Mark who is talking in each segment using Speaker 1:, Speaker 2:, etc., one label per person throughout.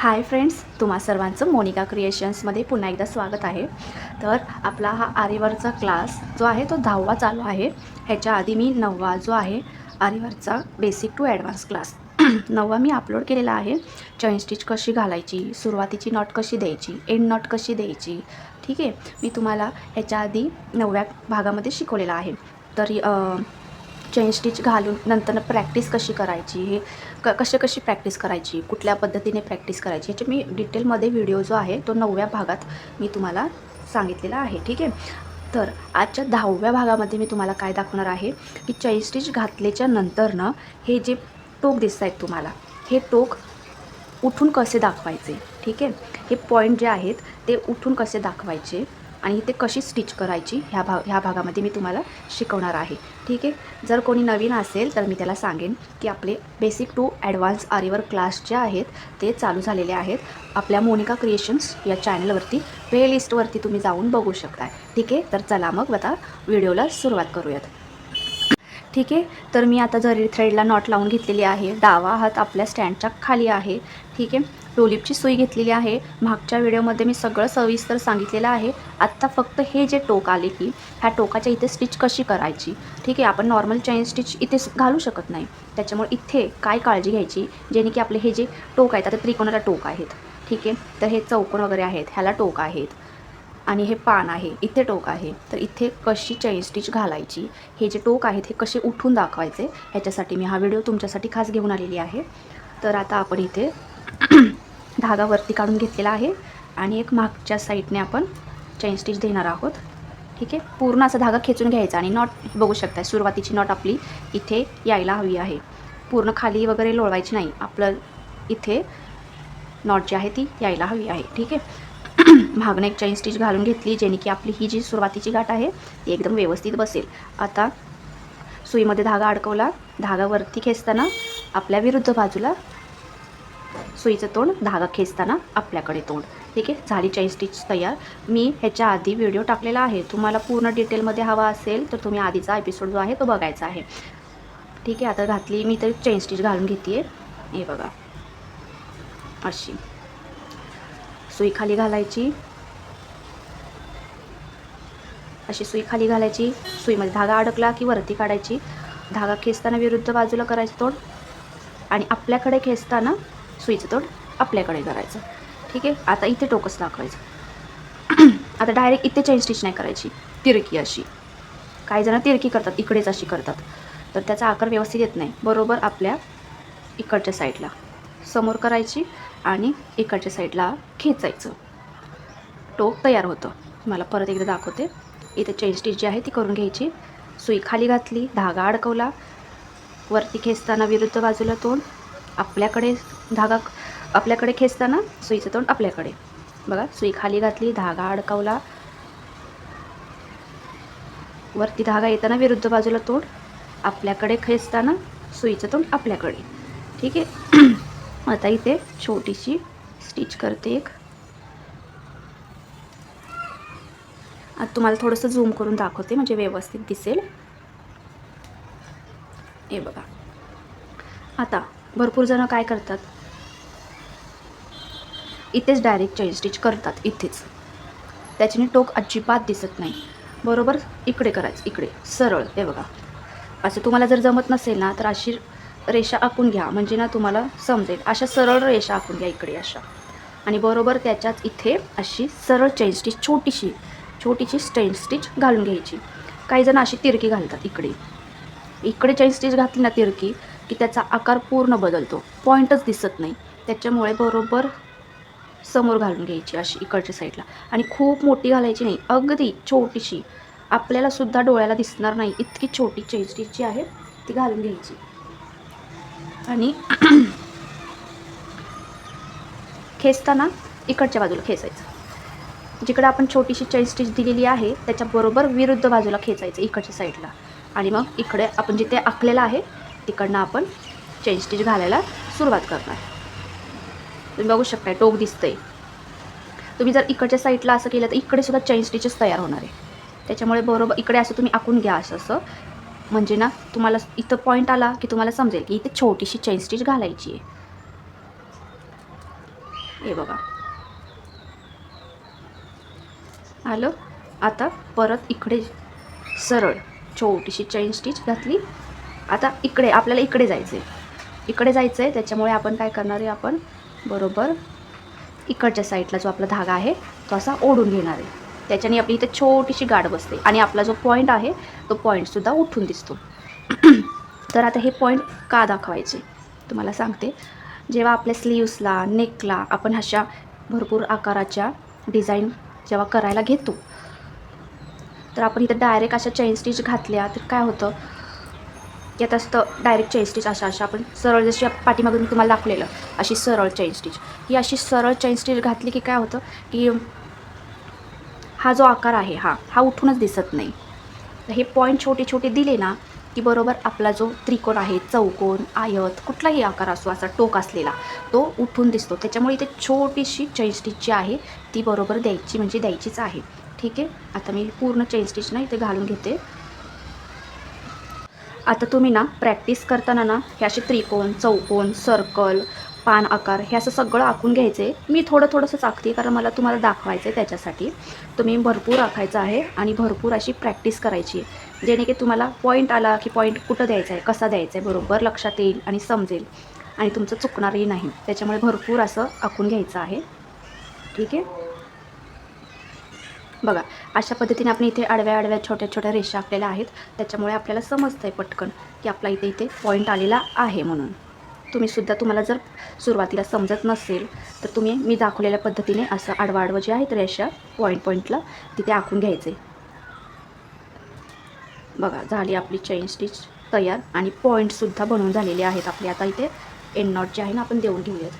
Speaker 1: Hi friends तुम्हा सर्वांचं मोनिका क्रिएशन्समध्ये पुन्हा एकदा स्वागत आहे. तर आपला हा आरीवरचा क्लास जो आहे तो दहावा चालू आहे. ह्याच्या आधी मी नववा जो आहे आरीवरचा बेसिक टू ॲडव्हान्स क्लास नववा मी अपलोड केलेला आहे. चैन स्टिच कशी घालायची सुरुवातीची नॉट कशी द्यायची एंड नॉट कशी द्यायची ठीक आहे. मी तुम्हाला ह्याच्या आधी नवव्या भागामध्ये शिकवलेला आहे. तरी चेन स्टिच घालून नंतर प्रॅक्टिस कशी करायची हे क कशी कशी प्रॅक्टिस करायची कुठल्या पद्धतीने प्रॅक्टिस करायची ह्याचे मी डिटेलमध्ये व्हिडिओ जो आहे तो नवव्या भागात मी तुम्हाला सांगितलेला आहे ठीक आहे? तर आजच्या दहाव्या भागामध्ये मी तुम्हाला काय दाखवणार आहे की चैन स्टिच घातल्याच्या नंतरनं हे जे टोक दिसत आहेत तुम्हाला हे टोक उठून कसे दाखवायचे ठीक आहे? हे पॉईंट जे आहेत ते उठून कसे दाखवायचे आणि ते कशी स्टिच करायची ह्या भाग ह्या भागामध्ये मी तुम्हाला शिकवणार आहे. ठीक आहे? जर कोणी नवीन असेल तर मी त्याला सांगेन की आपले बेसिक टू ॲडव्हान्स आरिवर क्लास जे आहेत ते चालू झालेले आहेत. आपल्या मोनिका क्रिएशन्स या चॅनलवरती प्लेलिस्टवरती तुम्ही जाऊन बघू शकताय. ठीक आहे? तर चला मग आता व्हिडिओला सुरुवात करूयात. ठीक आहे? तर मी आता जरी थ्रेडला नॉट लावून घेतलेली आहे डावा हात आपल्या स्टँडच्या खाली आहे. ठीक आहे? टोलिपची सुई घेतलेली आहे. मागच्या व्हिडिओमध्ये मी सगळं सविस्तर सांगितलेलं आहे. आत्ता फक्त हे जे टोक आले की ह्या टोकाच्या इथे स्टिच कशी करायची? ठीक आहे आपण नॉर्मल चैन स्टिच इथे घालू शकत नाही. त्याच्यामुळे इथे काय काळजी घ्यायची? जेणे की आपले हे जे टोक आहेत आता त्रिकोणाला टोक आहेत. ठीक आहे तर हे चौकोन वगैरे आहेत ह्याला टोक आहेत. आणि हे पान आहे इथे टोक आहे. तर इथे कशी चैन स्टिच घालायची? हे जे टोक आहेत हे कसे उठून दाखवायचे? ह्याच्यासाठी मी हा व्हिडिओ तुमच्यासाठी खास घेऊन आलेली आहे. तर आता आपण इथे धागा वरती काढून घेतलेला आहे आणि एक मागच्या साईडने आपण चैन स्टिच देणार आहोत. ठीक आहे? पूर्ण असा धागा खेचून घ्यायचा आणि नॉट बघू शकता सुरुवातीची नॉट आपली इथे यायला हवी आहे. पूर्ण खाली वगैरे लोळवायची नाही. आपलं इथे नॉट जी आहे ती यायला हवी आहे. ठीक आहे? मागणं एक चैन स्टिच घालून घेतली जेणे की आपली ही जी सुरुवातीची गाठ आहे ती एकदम व्यवस्थित बसेल. आता सुईमध्ये धागा अडकवला. धागावरती खेचताना आपल्या विरुद्ध बाजूला सुईचं तोंड धागा खेचताना आपल्याकडे तोंड. ठीक आहे? झाली चैन स्टिच तयार. मी ह्याच्या आधी व्हिडिओ टाकलेला आहे. तुम्हाला पूर्ण डिटेलमध्ये हवा असेल तर तुम्ही आधीचा एपिसोड जो आहे तो बघायचा आहे. ठीक आहे? आता घातली मी तर चैन स्टिच घालून घेते हे बघा. अशी. सुई खाली घालायची. अशी सुई खाली घालायची. सुईमध्ये धागा अडकला की वरती काढायची. धागा खेचताना विरुद्ध बाजूला करायचं तोंड. आणि आपल्याकडे खेचताना सुईचं तोंड आपल्याकडे करायचं. ठीक आहे? आता इथे टोकस दाखवायचं. आता डायरेक्ट इथे चेन स्टिच नाही करायची. तिरकी अशी. काही जण तिरकी करतात इकडेच अशी करतात. तर त्याचा आकार व्यवस्थित येत नाही. बरोबर आपल्या इकडच्या साईडला समोर करायची आणि इकडच्या साईडला खेचायचं. टोक तयार होतं. मला परत एकदा दाखवते. इथे चेन स्टिच जी आहे ती करून घ्यायची. सुई खाली घातली धागा अडकवला. वरती खेचताना विरुद्ध बाजूला तोंड. आपल्याकडे धागा आपल्याकडे खेचताना सुईचं तोंड आपल्याकडे. बघा सुई खाली घातली धागा अडकवला. वरती धागा येताना विरुद्ध बाजूला तोंड. आपल्याकडे खेचताना सुईचं तोंड आपल्याकडे. ठीक आहे? आता इथे छोटीशी स्टिच करते एक. आता तुम्हाला थोडंसं झूम करून दाखवते म्हणजे व्यवस्थित दिसेल. हे बघा. आता भरपूर जणं काय करतात? इथेच डायरेक्ट चेन स्टिच करतात इथेच. त्याच्याने टोक अजिबात दिसत नाही. बरोबर? इकडे करायचं इकडे. सरळ हे बघा. असं तुम्हाला जर जमत नसेल ना तर अशी रेषा आखून घ्या. म्हणजे ना तुम्हाला समजेल. अशा सरळ रेषा आखून घ्या इकडे अशा. आणि बरोबर त्याच्यात इथे अशी सरळ चेन स्टिच छोटीशी छोटीशी स्टेन स्टिच घालून घ्यायची. काही जण अशी तिरकी घालतात इकडे. इकडे चेन स्टिच घातली ना तिरकी की त्याचा आकार पूर्ण बदलतो. पॉईंटच दिसत नाही. त्याच्यामुळे बरोबर समोर घालून घ्यायची अशी इकडच्या साईडला आणि खूप मोठी घालायची नाही. अगदी छोटीशी. आपल्याला सुद्धा डोळ्याला दिसणार नाही. इतकी छोटी चेन स्टिच जी आहे ती घालून घ्यायची. आणि खेचताना इकडच्या बाजूला खेचायचं. जिकडं आपण छोटीशी चैन स्टिच दिलेली आहे त्याच्याबरोबर विरुद्ध बाजूला खेचायचं इकडच्या साईडला आणि मग इकडे आपण जिथे आखलेलं आहे तिकडनं आपण चैन स्टिच घालायला सुरुवात करणार. तुम्ही बघू शकताय टोक दिसतंय. तुम्ही जर इकडच्या साईडला असं केलं तर इकडे सुद्धा चैन स्टिचेस तयार होणार आहे. त्याच्यामुळे बरोबर इकडे असं तुम्ही आखून घ्या असं असं. म्हणजे ना तुम्हाला इथं पॉईंट आला की तुम्हाला समजेल की इथे छोटीशी चेन स्टिच घालायची आहे. हे बघा. आलं? आता परत इकडे सरळ छोटीशी चेन स्टिच घातली. आता इकडे आपल्याला इकडे जायचं आहे इकडे जायचं आहे त्याच्यामुळे आपण काय करणार आहे आपण? बरोबर इकडच्या साईडला जो आपला धागा आहे तो असा ओढून घेणार आहे. त्याच्याने आपली इथे छोटीशी गाठ बसते आणि आपला जो पॉईंट आहे तो पॉईंटसुद्धा उठून दिसतो. तर आता हे पॉईंट का दाखवायचे? तुम्हाला सांगते. जेव्हा आपल्या स्लीव्सला नेकला आपण अशा भरपूर आकाराच्या डिझाईन जेव्हा करायला घेतो तर आपण इथं डायरेक्ट अशा चैन स्टिच घातल्या तर काय होतं? की आता असतं डायरेक्ट चैन स्टिच अशा अशा आपण सरळ जशी पाठीमागून मी तुम्हाला दाखवलेलं अशी सरळ चैन स्टिच ही अशी सरळ चैन स्टिच घातली की काय होतं की हा जो आकार आहे हा हा उठूनच दिसत नाही. तर हे पॉईंट छोटे छोटे दिले ना की बरोबर आपला जो त्रिकोण आहे चौकोन आयत कुठलाही आकार असो असा टोक असलेला तो उठून दिसतो. त्याच्यामुळे इथे छोटीशी चैन स्टिच जी आहे ती बरोबर द्यायची म्हणजे द्यायचीच आहे. ठीक आहे? आता मी पूर्ण चैन स्टिच ना इथे घालून घेते. आता तुम्ही ना प्रॅक्टिस करताना ना हे असे त्रिकोण चौकोन सर्कल पान आकार हे असं सगळं आखून घ्यायचं. आहे मी थोडं थोडंसं आखते कारण मला तुम्हाला दाखवायचं आहे त्याच्यासाठी. तुम्ही भरपूर आखायचं आहे आणि भरपूर अशी प्रॅक्टिस करायची आहे. जेणे की तुम्हाला पॉईंट आला की पॉईंट कुठं द्यायचा आहे कसा द्यायचा आहे बरोबर लक्षात येईल आणि समजेल. आणि तुमचं चुकणारही नाही. त्याच्यामुळे भरपूर असं आखून घ्यायचं आहे. ठीक आहे? बघा अशा पद्धतीने आपण इथे आडव्या आडव्या छोट्या छोट्या रेषा आखलेल्या आहेत. त्याच्यामुळे आपल्याला समजतं आहे पटकन की आपला इथे इथे पॉईंट आलेला आहे म्हणून. तुम्ही सुद्धा तुम्हाला जर सुरुवातीला समजत नसेल तर तुम्ही मी दाखवलेल्या पद्धतीने असं आडवा आडवं जे आहेत रेषा पॉईंट पॉईंटला तिथे आखून घ्यायचे. बघा झाली आपली चैन स्टिच तयार आणि पॉईंटसुद्धा बनवून झालेले आहेत आपले. आता इथे एंड नॉट जे आहे ना आपण देऊन घेऊयात.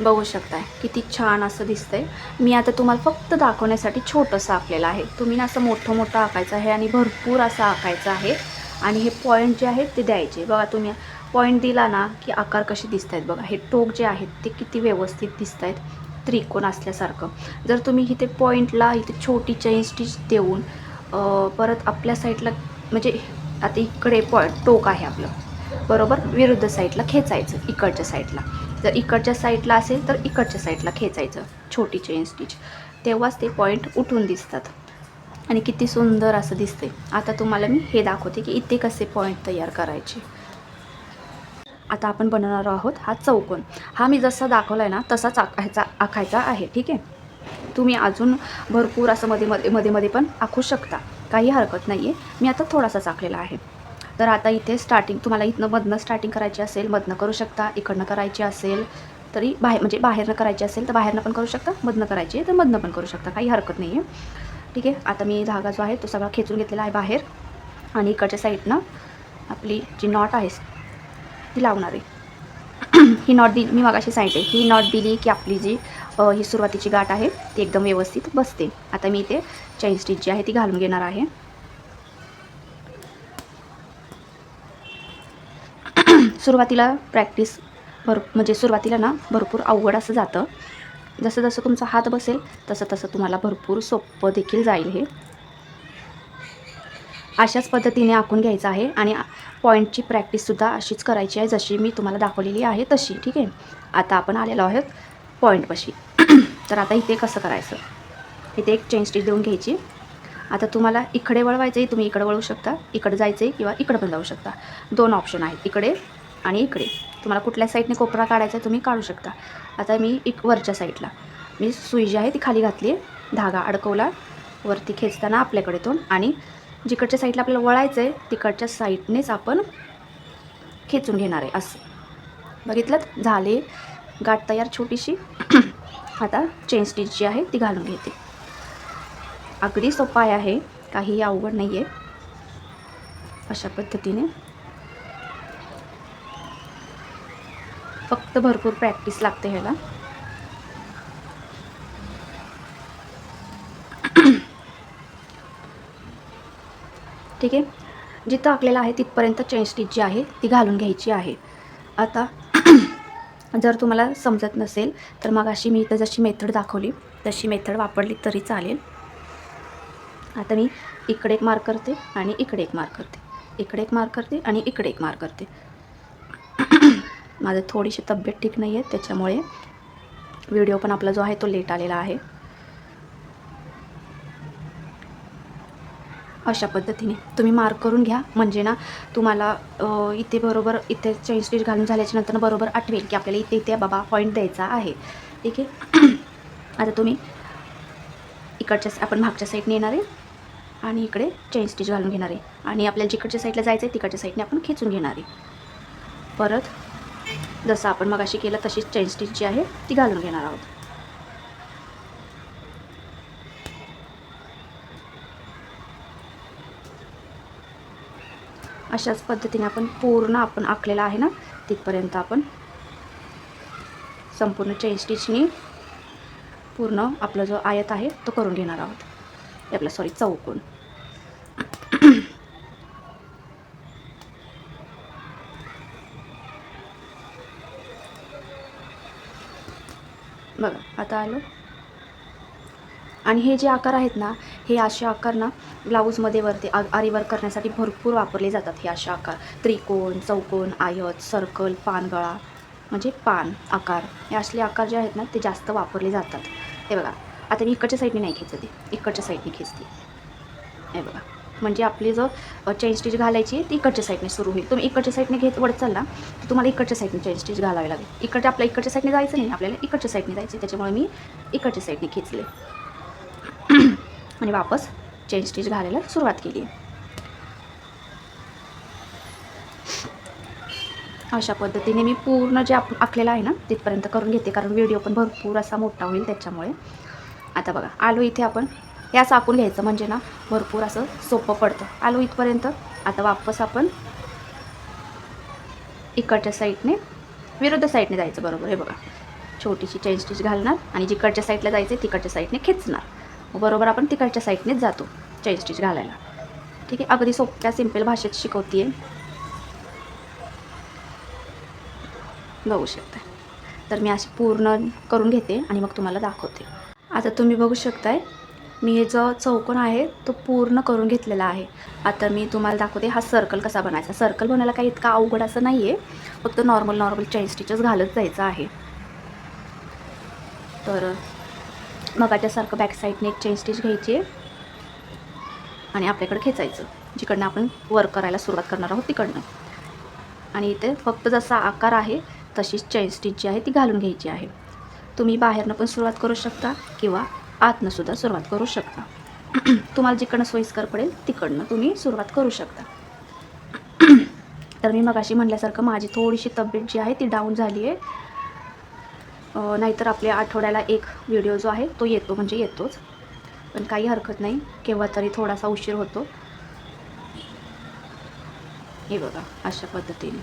Speaker 1: बघू शकताय. किती छान असं दिसतंय. मी आता तुम्हाला फक्त दाखवण्यासाठी छोटंसं आखलेलं आहे. तुम्ही ना असं मोठं मोठं आखायचं आहे आणि भरपूर असं आखायचं आहे. आणि हे पॉईंट जे आहेत ते द्यायचे. बघा तुम्ही पॉईंट दिला ना की आकार कसे दिसत आहेत बघा. हे टोक जे आहेत ते किती व्यवस्थित दिसत आहेत त्रिकोण असल्यासारखं. जर तुम्ही इथे पॉईंटला इथे छोटी चैन स्टिच देऊन परत आपल्या साईडला म्हणजे आता इकडे पॉ टोक आहे आपलं. बरोबर? विरुद्ध साईडला खेचायचं इकडच्या साईडला जर इकडच्या साईडला असेल तर इकडच्या साईडला खेचायचं छोटी चेन स्टिच तेव्हाच ते पॉईंट उठून दिसतात. आणि किती सुंदर असं दिसते आता तुम्हाला मी हे दाखवते की इथे कसे पॉईंट तयार करायचे. आता आपण बनवणार आहोत हा चौकोन. हा मी जसा दाखवला आहे ना तसाच आखायचा आखायचा आहे ठीक आहे? तुम्ही अजून भरपूर असं मध्ये मध्ये मध्ये मध्ये पण आखू शकता. काही हरकत नाही आहे मी आता थोडासाच आखलेला आहे. तर आता इथे स्टार्टिंग तुम्हाला इथनं मधनं स्टार्टिंग करायची असेल मधनं करू शकता इकडनं करायची असेल तरी बाहेर म्हणजे बाहेरनं करायची असेल तर बाहेरनं पण करू शकता मधनं करायची आहे तर मधनं पण करू शकता काही हरकत नाही आहे ठीक आहे आता मी धागा जो आहे तो सगळा खेचून घेतलेला आहे बाहेर. आणि इकडच्या साईडनं आपली जी नॉट आहे ती लावणार आहे. ही नॉट दिली मी मागाशी सांगितले ही नॉट दिली की आपली जी ही सुरुवातीची गाठ आहे ती एकदम व्यवस्थित बसते. आता मी इथे चैन स्टिच जी आहे ती घालून घेणार आहे. सुरुवातीला प्रॅक्टिस भर म्हणजे सुरुवातीला ना भरपूर अवघड असं जातं. जसं जसं तुमचा हात बसेल तसं तसं तुम्हाला भरपूर सोपं देखील जाईल हे. अशाच पद्धतीने आखून घ्यायचं आहे आणि पॉईंटची प्रॅक्टिससुद्धा अशीच करायची आहे जशी मी तुम्हाला दाखवलेली आहे तशी ठीक आहे? आता आपण आलेलो आहोत पॉईंटपाशी तर आता इथे कसं करायचं? इथे एक चेन स्टिच देऊन घ्यायची. आता तुम्हाला इकडे वळवायचं आहे तुम्ही इकडे वळवू शकता इकडे जायचं आहे किंवा इकडे पण जाऊ शकता. दोन ऑप्शन आहेत. इकडे आणि इकडे. तुम्हाला कुठल्या साईडने कोपरा काढायचा आहे तुम्ही काढू शकता. आता मी एक वरच्या साईडला. मी सुई जी आहे ती खाली घातली आहे. धागा अडकवला. वरती खेचताना आपल्याकडे तो. आणि जिकडच्या साईडला आपल्याला वळायचं आहे तिकडच्या साईडनेच आपण खेचून घेणार आहे असं. बघितलं झाले. गाठ तयार छोटीशी. आता चेन स्टिच जी आहे ती घालून घेते. अगदी सोपा आहे. काही अवघड नाही आहे अशा पद्धतीने. फक्त भरपूर प्रॅक्टिस लागते ह्याला. ठीक आहे? जिथं आखलेलं आहे तिथपर्यंत चेन स्टिच जी आहे ती घालून घ्यायची आहे. आता जर तुम्हाला समजत नसेल तर मग अशी मी इथं जशी मेथड दाखवली तशी मेथड वापरली तरी चालेल. आता मी इकडे एक मार्क करते आणि इकडे एक मार्क करते. इकडे एक मार्क करते आणि इकडे एक मार्क करते. माझं थोडीशी तब्येत ठीक नाही आहे त्याच्यामुळे व्हिडिओ पण आपला जो आहे तो लेट आलेला आहे. अशा पद्धतीने तुम्ही मार्क करून घ्या. म्हणजे ना तुम्हाला इथे बरोबर इथे चाळीस डिश घालून झाल्याच्यानंतर बरोबर आठवेल की आपल्याला इथे इथे बाबा पॉईंट द्यायचा आहे. ठीक आहे? आता तुम्ही इकडच्या आपण मागच्या साईडने येणार आहे आणि इकडे चेन स्टिच घालून घेणार आहे. आणि आपल्याला जिकडच्या साईडला जायचं आहे तिकडच्या साईडने आपण खेचून घेणार आहे. परत जसं आपण मगाशी केलं तशीच चेन स्टिच जी आहे. ती घालून घेणार आहोत. अशाच पद्धतीने आपण पूर्ण आपण आखलेला आहे ना तिथपर्यंत आपण संपूर्ण चेन स्टिचनी पूर्ण आपला जो आयत आहे तो करून घेणार आहोत. आपला सॉरी चौकोन बघा आता आलो. आणि हे जे आकार आहेत ना हे असे आकार ना ब्लाऊजमध्ये वरती आ करण्यासाठी भरपूर वापरले जातात हे असे आकार. त्रिकोण चौकोन आयत सर्कल पानगळा म्हणजे पान आकार. हे असले आकार जे आहेत ना ते जास्त वापरले जातात. हे बघा. आता मी इकडच्या साईडने नाही खेचते. इकडच्या साईडने खेचते. हे बघा. म्हणजे आपली जो चेन स्टिच घालायची ती इकडच्या साईडने सुरू होईल. तुम्ही इकडच्या साईडने घेत वडत चालला तर तुम्हाला इकडच्या साईडने चेन स्टिच घालावी लागेल. इकडच्या आपल्या इकडच्या साईडने जायचं नाही आपल्याला इकडच्या साईडने जायचं त्याच्यामुळे मी इकडच्या साईडने खेचले. आणि वापस चेन स्टिच घालायला सुरुवात केली अशा पद्धतीने मी पूर्ण जे आप आखलेलं आहे ना तिथपर्यंत करून घेते कारण व्हिडिओ पण भरपूर असा मोठा होईल त्याच्यामुळे. आता बघा आलो इथे आपण. हे असं घ्यायचं म्हणजे ना भरपूर असं सोपं पडतं. आलो इथपर्यंत. आता वापस आपण इकडच्या साईडने विरुद्ध साईडने जायचं बरोबर. हे बघा. छोटीशी चेन स्टिच घालणार आणि जिकडच्या साईडला जायचं तिकडच्या साईडने खेचणार. बरोबर आपण तिकडच्या साईडनेच जातो चेन स्टिच घालायला. ठीक आहे? अगदी सोप्या सिंपल भाषेत शिकवते बघू शकता तर मी अशी पूर्ण करून घेते आणि मग तुम्हाला दाखवते. आता तुम्ही बघू शकताय मी हे जो चौकोन आहे तो पूर्ण करून घेतलेला आहे. आता मी तुम्हाला दाखवते हा सर्कल कसा बनायचा. सर्कल बनायला काही इतका अवघड असं नाही आहे फक्त नॉर्मल नॉर्मल चेन स्टिचेस घालत जायचं आहे. तर मगाच्यासारखं बॅक साईडने एक चेन स्टिच घ्यायची आहे. आणि आपल्याकडे खेचायचं जिकडनं आपण वर्क करायला सुरुवात करणार आहोत तिकडनं. आणि इथे फक्त जसा आकार आहे तशीच चेन स्टिच जी आहे ती घालून घ्यायची आहे. तुम्ही बाहेरनं पण सुरुवात करू शकता किंवा आतनंसुद्धा सुरुवात करू शकता. तुम्हाला जिकडनं सोयीस्कर पडेल तिकडनं तुम्ही सुरुवात करू शकता. तर मी मगाशी म्हटल्यासारखं माझी थोडीशी तब्येत जी आहे ती डाऊन झाली आहे. नाहीतर आपल्या आठवड्याला एक व्हिडिओ जो आहे तो येतो म्हणजे येतोच. पण काही हरकत नाही केव्हा तरी थोडासा उशीर होतो. हे बघा अशा पद्धतीने.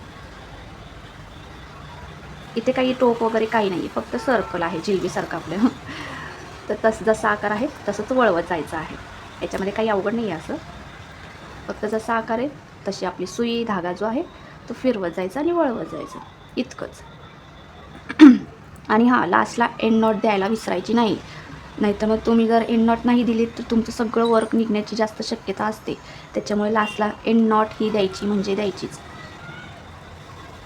Speaker 1: इथे काही टोप वगैरे काही नाही आहे फक्त सर्कल आहे जिलबीसारखं आपलं. तर तसं जसा आकार आहे तसंच वळवत जायचं आहे. याच्यामध्ये काही अवघड नाही आहे असं. फक्त जसा आकार आहे तशी आपली सुई धागा जो आहे तो फिरवत जायचा आणि वळवत जायचं. इतकंच. आणि हां लास्टला एंड नॉट द्यायला विसरायची नाही. नाहीतर मग तुम्ही जर एंड नॉट नाही दिली तर तुमचं सगळं वर्क निघण्याची जास्त शक्यता असते. त्याच्यामुळे लास्टला एंड नॉट ही द्यायची म्हणजे द्यायचीच.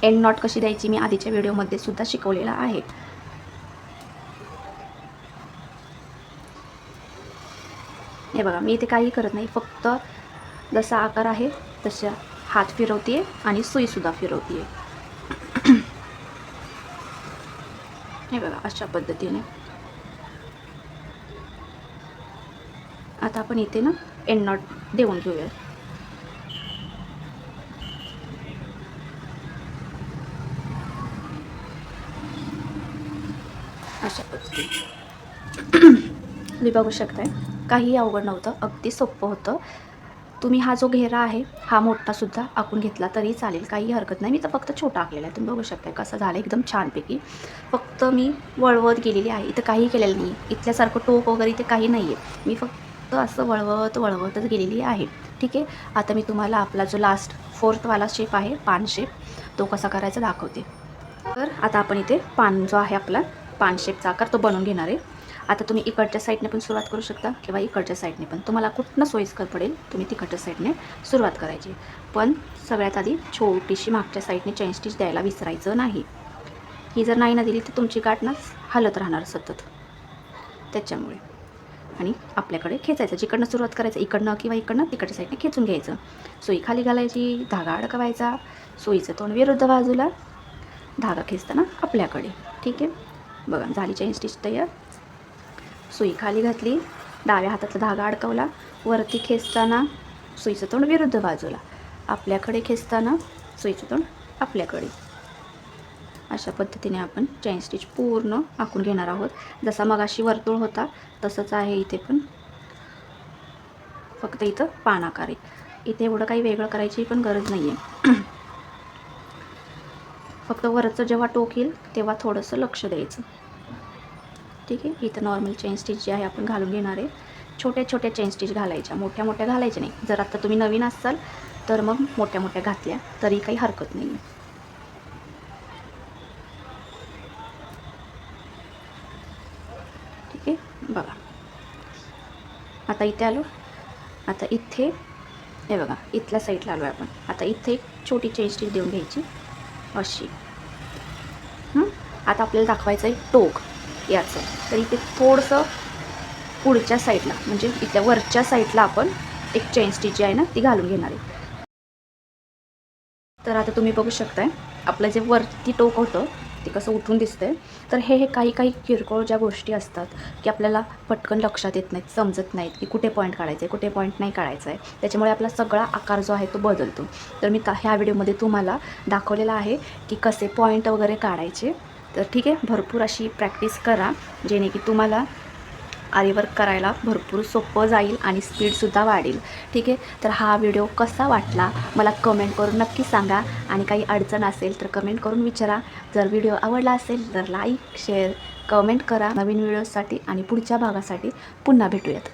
Speaker 1: एंड नॉट कशी द्यायची मी आधीच्या व्हिडिओमध्ये सुद्धा शिकवलेला आहे. हे बघा मी इथे काही करत नाही. फक्त जसा आकार आहे तशा हात फिरवते आणि सुईसुद्धा फिरवते हे बघा अशा पद्धतीने. आता आपण इथे ना एंड नॉट देऊन घेऊया अशा पद्धतीने. तुम्ही बघू शकताय. काही अवघड नव्हतं अगदी सोपं होतं. तुम्ही हा जो घेरा आहे हा मोठासुद्धा आखून घेतला तरी चालेल काही हरकत नाही. मी तर फक्त छोटा आखलेला आहे. तुम्ही बघू शकता कसं झालं एकदम छानपैकी. फक्त मी वळवत गेलेली आहे. इथं काही केलेलं नाही इथल्यासारखं टोप वगैरे इथे काही नाही आहे मी फक्त असं वळवत वळवतच गेलेली आहे. ठीक आहे? आता मी तुम्हाला आपला जो लास्ट फोर्थवाला शेप आहे पान शेप तो कसा करायचा दाखवते. तर आता आपण इथे पान जो आहे आपला पान शेपचा आकार तो बनवून घेणार आहे. आता तुम्ही इकडच्या साईडने पण सुरुवात करू शकता किंवा इकडच्या साईडने पण. तुम्हाला कुठनं सोयीस्कर पडेल तुम्ही तिकडच्या साईडने सुरुवात करायची. पण सगळ्यात आधी छोटीशी मागच्या साईडने चेन स्टिच द्यायला विसरायचं नाही. ही जर नाही ना दिली तर तुमची गाठ ना हलत राहणार सतत. त्याच्यामुळे. आणि आपल्याकडे खेचायचं जिकडनं सुरुवात करायचं इकडनं किंवा इकडनं तिकडच्या साईडने खेचून घ्यायचं. सुई खाली घालायची धागा अडकवायचा सोयीचं तोंड विरुद्ध बाजूला धागा खेचताना आपल्याकडे. ठीक आहे? बघा झाली चेन स्टिच तयार. सुई खाली घातली डाव्या हातातला धागा अडकवला वरती खेचताना सुईचं तोंड विरुद्ध बाजूला. आपल्याकडे खेचताना सुईचं तोंड आपल्याकडे. अशा पद्धतीने आपण चैन स्टिच पूर्ण आखून घेणार आहोत. जसा मगाशी वर्तुळ होता तसंच आहे इथे पण. फक्त इथं पानाकार. आहे इथे एवढं काही वेगळं करायची पण गरज नाही आहे फक्त वरचं जेव्हा टोक येईल तेव्हा थोडंसं लक्ष द्यायचं. ठीक आहे? इथं नॉर्मल चेन स्टिच जे आहे आपण घालून घेणार आहे. छोट्या छोट्या चेन स्टिच घालायच्या. मोठ्या मोठ्या घालायच्या नाही. जर आता तुम्ही नवीन असाल तर मग मोठ्या मोठ्या घातल्या. तरी काही हरकत नाही. आहे ठीक आहे? बघा. आता इथे आलो. आता इथे हे बघा इथल्या साईडला आलो आहे आपण. आता इथे एक छोटी चेन स्टिच देऊन घ्यायची. अशी. आता आपल्याला दाखवायचं आहे टोक. याचं. तर इथे थोडंसं पुढच्या साईडला म्हणजे इथल्या वरच्या साईडला आपण एक चेन स्टिच जी आहे ना ती घालून घेणार आहे. तर आता तुम्ही बघू शकताय आपलं जे वरती टोक होतं ते कसं उठून दिसतंय. तर हे हे काही काही किरकोळ ज्या गोष्टी असतात की आपल्याला पटकन लक्षात येत नाहीत समजत नाहीत की कुठे पॉईंट काढायचं आहे कुठे पॉईंट नाही काढायचा आहे त्याच्यामुळे आपला सगळा आकार जो आहे तो बदलतो. तर मी ह्या व्हिडिओमध्ये तुम्हाला दाखवलेला आहे की कसे पॉईंट वगैरे काढायचे तर ठीक आहे भरपूर अशी प्रॅक्टिस करा जेणे की तुम्हाला आरीवर्क करायला भरपूर सोपं जाईल आणि स्पीडसुद्धा वाढेल. ठीक आहे तर हा व्हिडिओ कसा वाटला मला कमेंट करून नक्की सांगा आणि काही अडचण असेल तर कमेंट करून विचारा. जर व्हिडिओ आवडला असेल तर लाईक शेअर कमेंट करा. नवीन व्हिडिओसाठी आणि पुढच्या भागासाठी पुन्हा भेटूयात.